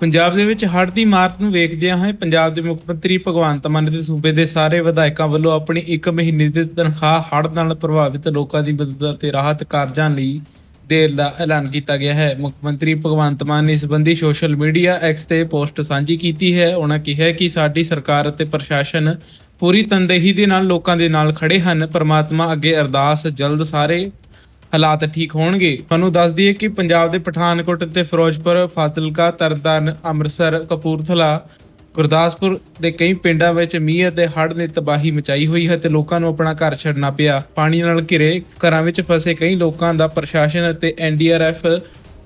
ਪੰਜਾਬ ਦੇ ਵਿੱਚ ਹੜ੍ਹ ਦੀ ਮਾਰ ਨੂੰ ਵੇਖਦਿਆਂ ਹੋਏ ਪੰਜਾਬ ਦੇ ਮੁੱਖ ਮੰਤਰੀ ਭਗਵੰਤ ਮਾਨ ਦੇ ਸੂਬੇ ਦੇ ਸਾਰੇ ਵਿਧਾਇਕਾਂ ਵੱਲੋਂ ਆਪਣੀ 1 ਮਹੀਨੇ ਦੀ ਤਨਖਾਹ ਹੜ੍ਹ ਨਾਲ ਪ੍ਰਭਾਵਿਤ ਲੋਕਾਂ ਦੀ ਮਦਦ ਅਤੇ ਰਾਹਤ ਕਾਰਜਾਂ ਲਈ ਦੇਣ ਦਾ ਐਲਾਨ ਕੀਤਾ ਗਿਆ ਹੈ। ਮੁੱਖ ਮੰਤਰੀ ਭਗਵੰਤ ਮਾਨ ਨੇ ਇਸ ਸੰਬੰਧੀ ਸੋਸ਼ਲ ਮੀਡੀਆ ਐਕਸ ਤੇ ਪੋਸਟ ਸਾਂਝੀ ਕੀਤੀ ਹੈ। ਉਹਨਾਂ ਕਿਹਾ ਕਿ ਸਾਡੀ ਸਰਕਾਰ ਅਤੇ ਪ੍ਰਸ਼ਾਸਨ ਪੂਰੀ ਤਨਦੇਹੀ ਦੇ ਨਾਲ ਲੋਕਾਂ ਦੇ ਨਾਲ ਖੜੇ ਹਨ। ਪਰਮਾਤਮਾ ਅੱਗੇ ਅਰਦਾਸ ਜਲਦ ਸਾਰੇ ਹਾਲਾਤ ਠੀਕ ਹੋਣਗੇ। ਤੁਹਾਨੂੰ ਦੱਸ ਦਈਏ ਕਿ ਪੰਜਾਬ ਦੇ ਪਠਾਨਕੋਟ ਤੇ ਫਿਰੋਜ਼ਪੁਰ, ਫਾਜ਼ਿਲਕਾ, ਤਰਨਤਾਰਨ, ਅੰਮ੍ਰਿਤਸਰ, ਕਪੂਰਥਲਾ, ਗੁਰਦਾਸਪੁਰ ਦੇ ਕਈ ਪਿੰਡਾਂ ਵਿੱਚ ਮੀਂਹ ਅਤੇ ਹੜ੍ਹ ਨੇ ਤਬਾਹੀ ਮਚਾਈ ਹੋਈ ਹੈ ਤੇ ਲੋਕਾਂ ਨੂੰ ਆਪਣਾ ਘਰ ਛੱਡਣਾ ਪਿਆ। ਪਾਣੀ ਨਾਲ ਘਿਰੇ ਘਰਾਂ ਵਿੱਚ ਫਸੇ ਕਈ ਲੋਕਾਂ ਦਾ ਪ੍ਰਸ਼ਾਸਨ ਅਤੇ ਐਨਡੀਆਰਐਫ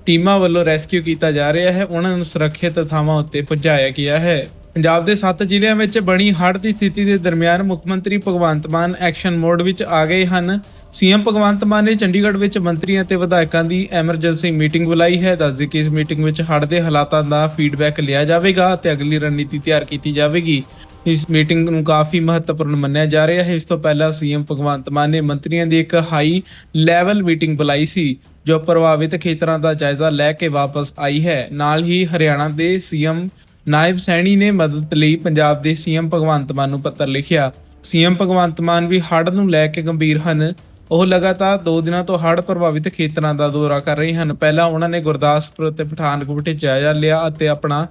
ਟੀਮਾਂ ਵੱਲੋਂ ਰੈਸਕਿਊ ਕੀਤਾ ਜਾ ਰਿਹਾ ਹੈ। ਉਹਨਾਂ ਨੂੰ ਸੁਰੱਖਿਅਤ ਥਾਵਾਂ ਉੱਤੇ ਪਹੁੰਚਾਇਆ ਗਿਆ ਹੈ। ਪੰਜਾਬ ਦੇ 7 ਜ਼ਿਲ੍ਹਿਆਂ ਵਿੱਚ ਬਣੀ ਹੜ੍ਹ ਦੀ ਸਥਿਤੀ ਦੇ ਦਰਮਿਆਨ ਮੁੱਖ ਮੰਤਰੀ ਭਗਵੰਤ ਮਾਨ ਐਕਸ਼ਨ ਮੋਡ ਵਿੱਚ ਆ ਗਏ ਹਨ। ਸੀਐਮ ਭਗਵੰਤ ਮਾਨ ਨੇ ਚੰਡੀਗੜ੍ਹ ਵਿੱਚ ਮੰਤਰੀਆਂ ਤੇ ਵਿਧਾਇਕਾਂ ਦੀ ਐਮਰਜੈਂਸੀ ਮੀਟਿੰਗ ਬੁਲਾਈ ਹੈ। ਦੱਸਦੇ ਕਿ ਇਸ ਮੀਟਿੰਗ ਵਿੱਚ ਹੜ੍ਹ ਦੇ ਹਾਲਾਤਾਂ ਦਾ ਫੀਡਬੈਕ ਲਿਆ ਜਾਵੇਗਾ ਅਤੇ ਅਗਲੀ ਰਣਨੀਤੀ ਤਿਆਰ ਕੀਤੀ ਜਾਵੇਗੀ। ਇਸ ਮੀਟਿੰਗ ਨੂੰ ਕਾਫੀ ਮਹੱਤਵਪੂਰਨ ਮੰਨਿਆ ਜਾ ਰਿਹਾ ਹੈ। ਇਸ ਤੋਂ ਪਹਿਲਾਂ ਸੀਐਮ ਭਗਵੰਤ ਮਾਨ ਨੇ ਮੰਤਰੀਆਂ ਦੀ ਇੱਕ ਹਾਈ ਲੈਵਲ ਮੀਟਿੰਗ ਬੁਲਾਈ ਸੀ, ਜੋ ਪ੍ਰਭਾਵਿਤ ਖੇਤਰਾਂ ਦਾ ਜਾਇਜ਼ਾ ਲੈ ਕੇ ਵਾਪਸ ਆਈ ਹੈ। ਨਾਲ ਹੀ ਹਰਿਆਣਾ ਦੇ ਸੀਐਮ ਨਾਇਬ ਸੈਣੀ ਨੇ ਮਦਦ ਲਈ ਪੰਜਾਬ ਦੇ ਸੀਐਮ ਭਗਵੰਤ ਮਾਨ ਨੂੰ ਪੱਤਰ ਲਿਖਿਆ। ਸੀਐਮ ਭਗਵੰਤ ਮਾਨ ਵੀ ਹੜ੍ਹ ਨੂੰ ਲੈ ਕੇ ਗੰਭੀਰ ਹਨ। ਉਹ ਲਗਾਤਾਰ 2 ਦਿਨਾਂ ਤੋਂ ਹੜ੍ਹ ਪ੍ਰਭਾਵਿਤ ਖੇਤਰਾਂ ਦਾ ਦੌਰਾ ਕਰ ਰਹੇ ਹਨ। ਪਹਿਲਾਂ ਉਹਨਾਂ ਨੇ ਗੁਰਦਾਸਪੁਰ ਅਤੇ ਪਠਾਨਕੋਟ ਵਿੱਚ ਜਾਇਜ਼ਾ ਲਿਆ ਅਤੇ ਆਪਣਾ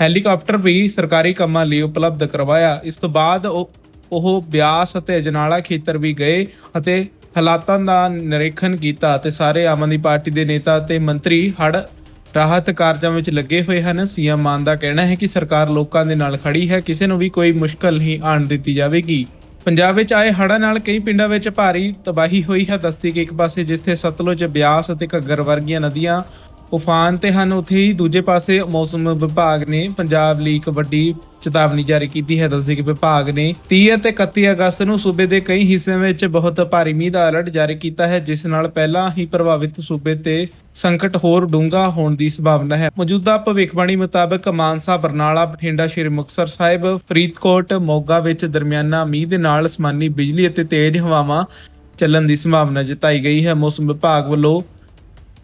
ਹੈਲੀਕਾਪਟਰ ਵੀ ਸਰਕਾਰੀ ਕੰਮਾਂ ਲਈ ਉਪਲਬਧ ਕਰਵਾਇਆ। ਇਸ ਤੋਂ ਬਾਅਦ ਉਹ ਉਹ ਬਿਆਸ ਅਤੇ ਅਜਨਾਲਾ ਖੇਤਰ ਵੀ ਗਏ ਅਤੇ ਹਾਲਾਤਾਂ ਦਾ ਨਿਰੀਖਣ ਕੀਤਾ ਅਤੇ ਸਾਰੇ ਆਮ ਆਦਮੀ ਪਾਰਟੀ ਦੇ ਨੇਤਾ ਅਤੇ ਮੰਤਰੀ ਹੜ੍ਹ ਰਾਹਤ ਕਾਰਜਾਂ ਵਿੱਚ ਲੱਗੇ ਹੋਏ ਹਨ। ਸੀਐਮ ਮਾਨ ਦਾ ਕਹਿਣਾ ਹੈ ਕਿ ਸਰਕਾਰ ਲੋਕਾਂ ਦੇ ਨਾਲ ਖੜੀ ਹੈ। ਕਿਸੇ ਨੂੰ ਵੀ ਕੋਈ ਮੁਸ਼ਕਲ ਨਹੀਂ ਆਣ ਦਿੱਤੀ ਜਾਵੇਗੀ। ਪੰਜਾਬ ਵਿੱਚ ਆਏ ਹੜ੍ਹਾਂ ਨਾਲ ਕਈ ਪਿੰਡਾਂ ਵਿੱਚ ਭਾਰੀ ਤਬਾਹੀ ਹੋਈ ਹੈ। ਦੱਸਦੀ ਕਿ ਇੱਕ ਪਾਸੇ ਜਿੱਥੇ ਸਤਲੁਜ ਬਿਆਸ ਅਤੇ ਘੱਗਰ ਵਰਗੀਆਂ ਨਦੀਆਂ ਉਫਾਨ ਤੇ ਹਨ। ਉੱਥੇ ਹੀ ਦੂਜੇ ਪਾਸੇ ਮੌਸਮ ਵਿਭਾਗ ਨੇ ਪੰਜਾਬ ਲਈ ਇੱਕ ਵੱਡੀ ਚੇਤਾਵਨੀ ਜਾਰੀ ਕੀਤੀ ਹੈ। ਦੱਸਦੇ ਕਿ ਵਿਭਾਗ ਨੇ 30 ਅਤੇ 31 ਅਗਸਤ ਨੂੰ ਸੂਬੇ ਦੇ ਕਈ ਹਿੱਸਿਆਂ ਵਿੱਚ ਬਹੁਤ ਭਾਰੀ ਮੀਂਹ ਦਾ ਅਲਰਟ ਜਾਰੀ ਕੀਤਾ ਹੈ, ਜਿਸ ਨਾਲ ਪਹਿਲਾਂ ਹੀ ਪ੍ਰਭਾਵਿਤ ਸੂਬੇ ਤੇ ਸੰਕਟ ਹੋਰ ਡੂੰਘਾ ਹੋਣ ਦੀ ਸੰਭਾਵਨਾ ਹੈ। ਮੌਜੂਦਾ ਭਵਿੱਖਬਾਣੀ ਮੁਤਾਬਕ ਮਾਨਸਾ, ਬਰਨਾਲਾ, ਬਠਿੰਡਾ, ਸ਼੍ਰੀ ਮੁਕਤਸਰ ਸਾਹਿਬ, ਫਰੀਦਕੋਟ, ਮੋਗਾ ਵਿੱਚ ਦਰਮਿਆਨਾ ਮੀਂਹ ਦੇ ਨਾਲ ਅਸਮਾਨੀ ਬਿਜਲੀ ਅਤੇ ਤੇਜ਼ ਹਵਾਵਾਂ ਚੱਲਣ ਦੀ ਸੰਭਾਵਨਾ ਜਤਾਈ ਗਈ ਹੈ। ਮੌਸਮ ਵਿਭਾਗ ਵੱਲੋਂ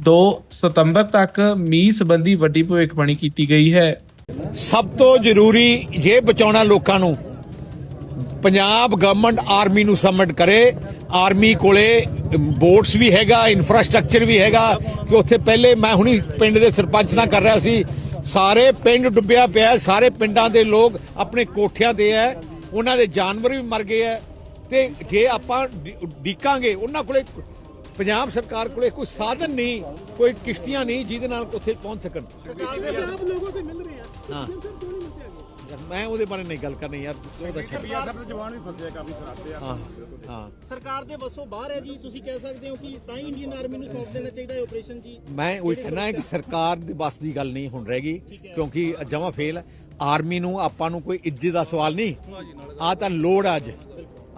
2 ਸਤੰਬਰ ਤੱਕ ਮੀਂਹ ਸੰਬੰਧੀ ਵੱਡੀ ਭਵਿੱਖਬਾਣੀ ਕੀਤੀ ਗਈ ਹੈ। ਸਭ ਤੋਂ ਜ਼ਰੂਰੀ ਜੇ ਬਚਾਉਣਾ ਲੋਕਾਂ ਨੂੰ, ਪੰਜਾਬ ਗਵਰਨਮੈਂਟ ਆਰਮੀ ਨੂੰ ਸਬਮਿਟ ਕਰੇ। ਆਰਮੀ ਕੋਲੇ ਬੋਟਸ ਵੀ ਹੈਗਾ ਇਨਫਰਾਸਟ੍ਰਕਚਰ ਵੀ ਹੈਗਾ, ਕਿ ਉੱਥੇ ਪਹਿਲੇ ਮੈਂ ਹੁਣੀ ਪਿੰਡ ਦੇ ਸਰਪੰਚ ਨਾਲ ਕਰ ਰਿਹਾ ਸੀ। ਸਾਰੇ ਪਿੰਡ ਡੁੱਬਿਆ ਪਿਆ ਸਾਰੇ ਪਿੰਡਾਂ ਦੇ ਲੋਕ ਆਪਣੇ ਕੋਠਿਆਂ ਤੇ ਹੈ, ਉਹਨਾਂ ਦੇ ਜਾਨਵਰ ਵੀ ਮਰ ਗਏ ਹੈ। ਤੇ ਜੇ ਆਪਾਂ ਡੀਕਾਂਗੇ, ਉਹਨਾਂ ਕੋਲੇ ਪੰਜਾਬ ਸਰਕਾਰ ਕੋਲੇ ਕੋਈ ਸਾਧਨ ਨਹੀਂ ਕੋਈ ਕਿਸ਼ਤੀਆਂ ਨਹੀਂ ਜਿਹਦੇ ਨਾਲ ਉੱਥੇ ਪਹੁੰਚ ਸਕਣ। ਮੈਂ ਉਹਦੇ ਬਾਰੇ ਨਹੀਂ ਗੱਲ ਕਰਨੀ ਯਾਰ ਬਹੁਤ ਅੱਛਾ। ਬੀਆ ਸਾਹਿਬ ਦੇ ਜਵਾਨ ਵੀ ਫਸੇ ਕਾਫੀ ਸਰਾਤੇ ਆ। ਹਾਂ ਸਰਕਾਰ ਦੇ ਵੱਸੋਂ ਬਾਹਰ ਹੈ ਜੀ ਤੁਸੀਂ ਕਹਿ ਸਕਦੇ ਹੋ ਕਿ ਤਾਂ ਹੀ ਇੰਡੀਅਨ ਆਰਮੀ ਨੂੰ ਸੌਂਪ ਦੇਣਾ ਚਾਹੀਦਾ ਹੈ ਆਪਰੇਸ਼ਨ ਜੀ। ਮੈਂ ਉਹ ਕਹਿਣਾ ਹੈ ਕਿ ਸਰਕਾਰ ਦੇ ਵੱਸ ਦੀ ਗੱਲ ਨਹੀਂ ਹੁਣ ਰਹਿ ਗਈ ਕਿਉਂਕਿ ਜਮਾ ਫੇਲ ਆਰਮੀ ਨੂੰ ਆਪਾਂ ਨੂੰ ਕੋਈ ਇੱਜ਼ਤ ਦਾ ਸਵਾਲ ਨਹੀਂ। ਆ ਤਾਂ ਲੋੜ ਅੱਜ।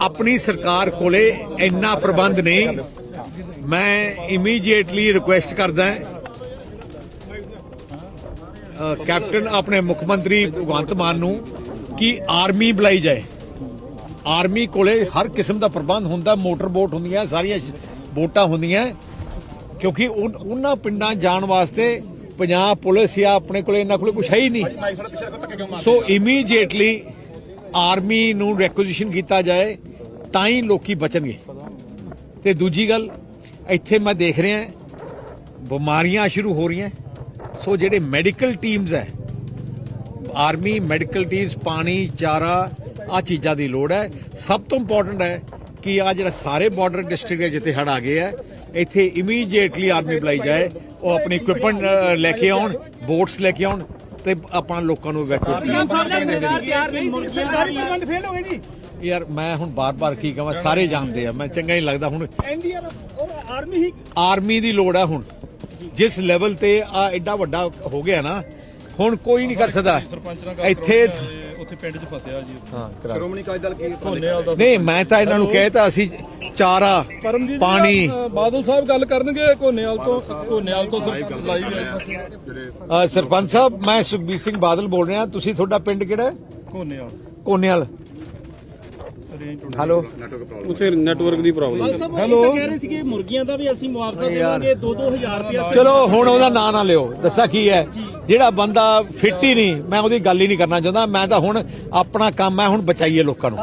ਆਪਣੀ ਸਰਕਾਰ ਕੋਲੇ ਇੰਨਾ ਪ੍ਰਬੰਧ ਨਹੀਂ। ਮੈਂ ਇਮੀਡੀਏਟਲੀ ਰਿਕੁਐਸਟ ਕਰਦਾ ਕੈਪਟਨ ਆਪਣੇ ਮੁੱਖ ਮੰਤਰੀ ਭਗਵੰਤ ਮਾਨ ਨੂੰ ਕਿ ਆਰਮੀ ਬੁਲਾਈ ਜਾਏ। ਆਰਮੀ ਕੋਲੇ ਹਰ ਕਿਸਮ ਦਾ ਪ੍ਰਬੰਧ ਹੁੰਦਾ, ਮੋਟਰ ਬੋਟ ਹੁੰਦੀਆਂ, ਸਾਰੀਆਂ ਬੋਟਾਂ ਹੁੰਦੀਆਂ, ਕਿਉਂਕਿ ਉਹਨਾਂ ਪਿੰਡਾਂ ਜਾਣ ਵਾਸਤੇ ਪੰਜਾਬ ਪੁਲਿਸ ਜਾਂ ਆਪਣੇ ਕੋਲੇ ਇਹਨਾਂ ਕੋਲੇ ਕੁਝ ਹੈ ਹੀ ਨਹੀਂ। ਸੋ ਇਮੀਡੀਏਟਲੀ ਆਰਮੀ ਨੂੰ ਰੈਕੁਜੀਸ਼ਨ ਕੀਤਾ ਜਾਏ, ਤਾਂ ਹੀ ਲੋਕੀ ਬਚਣਗੇ। ਤੇ ਦੂਜੀ ਗੱਲ, ਇੱਥੇ ਮੈਂ ਦੇਖ ਰਿਹਾ, ਬਿਮਾਰੀਆਂ ਸ਼ੁਰੂ ਹੋ ਰਹੀਆਂ। ਸੋ ਜਿਹੜੇ ਮੈਡੀਕਲ ਟੀਮਸ ਹੈ, ਆਰਮੀ ਮੈਡੀਕਲ ਟੀਮਸ ਪਾਣੀ, ਚਾਰਾ ਆ ਚੀਜ਼ਾਂ ਦੀ ਲੋੜ ਹੈ। ਸਭ ਤੋਂ ਇੰਪੋਰਟੈਂਟ ਹੈ ਕਿ ਆ ਜਿਹੜਾ ਸਾਰੇ ਬਾਰਡਰ ਡਿਸਟ੍ਰਿਕਟ ਹੈ ਜਿੱਥੇ ਹੜ ਆ ਗਏ ਹੈ, ਇੱਥੇ ਇਮੀਡੀਏਟਲੀ ਆਰਮੀ ਬੁਲਾਈ ਜਾਏ, ਉਹ ਆਪਣੀ ਇਕਵਿਪਮੈਂਟ ਲੈ ਕੇ ਆਉਣ ਬੋਟਸ ਲੈ ਕੇ ਆਉਣ ਤੇ ਆਪਣਾ ਲੋਕਾਂ ਨੂੰ ਵੈਕੂਏਟ ਯਾਰ ਮੈਂ ਹੁਣ ਬਾਰ-ਬਾਰ ਕੀ ਕਹਾਂ ਸਾਰੇ ਜਾਣਦੇ ਆ ਮੈਂ ਚੰਗਾ ਹੀ ਲੱਗਦਾ ਹੁਣ। ਆਰਮੀ ਆਰਮੀ ਦੀ ਲੋੜ ਆ ਹੁਣ। ਜਿਸ ਲੈਵਲ ਤੇ ਆ ਐਡਾ ਵੱਡਾ ਹੋ ਗਿਆ ਨਾ ਹੁਣ ਕੋਈ ਨਹੀਂ ਕਰ ਸਕਦਾ। ਇੱਥੇ ਉੱਥੇ ਪਿੰਡ 'ਚ ਫਸਿਆ ਜੀ। ਹਾਂ ਕਰਾ ਸ਼੍ਰੋਮਣੀ ਅਕਾਲੀ ਦਲ ਕੀ ਧੋਨੇਵਾਲ ਦਾ ਨਹੀਂ ਮੈਂ ਤਾਂ ਇਹਨਾਂ ਨੂੰ ਕਹਿਤਾ ਅਸੀਂ ਚਾਰਾ ਪਰਮਜੀਤ ਪਾਣੀ। ਬਾਦਲ ਸਾਹਿਬ ਗੱਲ ਕਰਨਗੇ ਕੋਨੇਵਾਲ ਤੋਂ ਕੋਨੇਵਾਲ ਤੋਂ ਲਾਈਵ ਅ, ਸਰਪੰਚ ਸਾਹਿਬ ਮੈਂ ਸੁਖਬੀਰ ਸਿੰਘ ਬਾਦਲ ਬੋਲ ਰਿਹਾ ਤੁਸੀਂ ਤੁਹਾਡਾ ਪਿੰਡ ਕਿਹੜਾ ਹੈ? ਕੋਨੇਵਾਲ ਕੋਨੇਵਾਲ ਹੈਲੋ। ਉਸੇ ਨੈਟਵਰਕ ਦੀ ਪ੍ਰੋਬਲਮ ਤਾਂ ਕਹਿ ਰਹੇ ਸੀਗੇ ਮੁਰਗੀਆਂ ਦਾ ਵੀ ਅਸੀਂ ਮੁਆਵਜ਼ਾ ਦੇਵਾਂਗੇ 2-2000 ਰੁਪਇਆ ਚਲੋ ਹੁਣ ਉਹਦਾ ਨਾਂ ਨਾ ਲਿਓ। ਦੱਸਾਂ ਕੀ ਹੈ। ਜਿਹੜਾ ਬੰਦਾ ਫਿੱਟ ਹੀ ਨਹੀਂ, ਮੈਂ ਉਹਦੀ ਗੱਲ ਹੀ ਨਹੀਂ ਕਰਨਾ ਚਾਹੁੰਦਾ। ਮੈਂ ਤਾਂ ਹੁਣ ਆਪਣਾ ਕੰਮ ਹੈ, ਹੁਣ ਬਚਾਈਏ ਲੋਕਾਂ ਨੂੰ।